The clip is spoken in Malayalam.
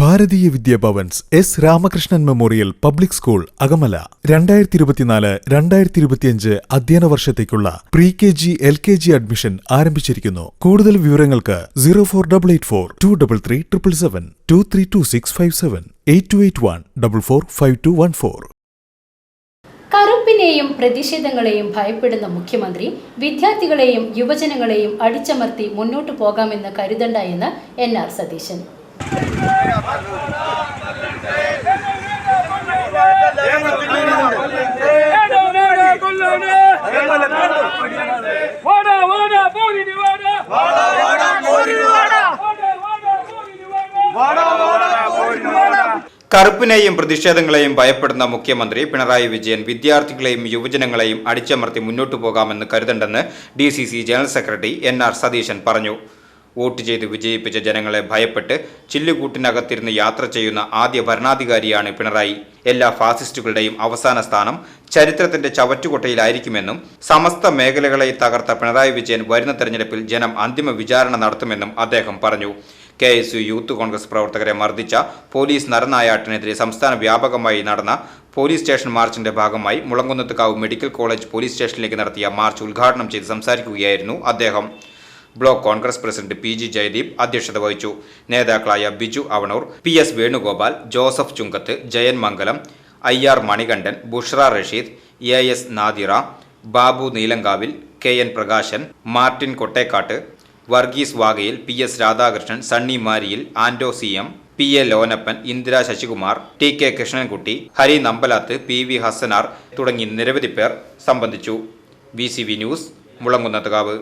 Bharatiya Vidya Bhavans S Ramakrishnan memorial public school Akamala. രണ്ടായിരത്തി ഇരുപത്തിനാല് രണ്ടായിരത്തി ഇരുപത്തിയഞ്ച് അധ്യയന വർഷത്തേക്കുള്ള pre K G L K G admission ആരംഭിച്ചിരിക്കുന്നു. കൂടുതൽ വിവരങ്ങൾക്ക് zero four double eight four two double three triple seven two three two six five seven eight two eight one double four five two one four കറുപ്പിനെയും പ്രതിഷേധങ്ങളെയും ഭയപ്പെടുന്ന മുഖ്യമന്ത്രി വിദ്യാർത്ഥികളെയും യുവജനങ്ങളെയും അടിച്ചമർത്തി മുന്നോട്ടു പോകാമെന്ന് കരുതണ്ട എന്ന് എൻ ആർ സതീശൻ. കറുപ്പിനെയും പ്രതിഷേധങ്ങളെയും ഭയപ്പെടുന്ന മുഖ്യമന്ത്രി പിണറായി വിജയൻ വിദ്യാർത്ഥികളെയും യുവജനങ്ങളെയും അടിച്ചമർത്തി മുന്നോട്ടു പോകാമെന്ന് കരുതണ്ടെന്ന് D general secretary N R Satheesan പറഞ്ഞു. വോട്ട് ചെയ്ത് വിജയിപ്പിച്ച ജനങ്ങളെ ഭയപ്പെട്ട് ചില്ലുകൂട്ടിനകത്തിരുന്ന് യാത്ര ചെയ്യുന്ന ആദ്യ ഭരണാധികാരിയാണ് പിണറായി. എല്ലാ ഫാസിസ്റ്റുകളുടെയും അവസാന സ്ഥാനം ചരിത്രത്തിന്റെ ചവറ്റുകൊട്ടയിലായിരിക്കുമെന്നും സമസ്ത മേഖലകളെ തകർത്ത പിണറായി വിജയൻ വരുന്ന തെരഞ്ഞെടുപ്പിൽ ജനം അന്തിമ വിചാരണ നടത്തുമെന്നും അദ്ദേഹം പറഞ്ഞു. K S U youth Congress പ്രവർത്തകരെ മർദ്ദിച്ച പോലീസ് നരനായാട്ടിനെതിരെ സംസ്ഥാന വ്യാപകമായി നടന്ന പോലീസ് സ്റ്റേഷൻ മാർച്ചിന്റെ ഭാഗമായി മുളങ്കുന്നത്തുകാവ് മെഡിക്കൽ കോളേജ് പോലീസ് സ്റ്റേഷനിലേക്ക് നടത്തിയ മാർച്ച് ഉദ്ഘാടനം ചെയ്ത് സംസാരിക്കുകയായിരുന്നു അദ്ദേഹം. Block Congress president P G Jayadeep അധ്യക്ഷത വഹിച്ചു. നേതാക്കളായ Biju Avanoor P S Venugopal Joseph Chungath Jayan Mangalam I R Manikandan Bushra Rasheed A S Nadira Babu Neelankavil K N Prakashan Martin Kottekkatt Varghese Vagayil P S Radhakrishnan Sunny Mariyil Ando C M P A Lonappan Indira Sasikumar T K Krishnankutty Hari Nambalath P V Hassanar തുടങ്ങി നിരവധി പേർ സംബന്ധിച്ചു. B C V news Mulankunnathukavu.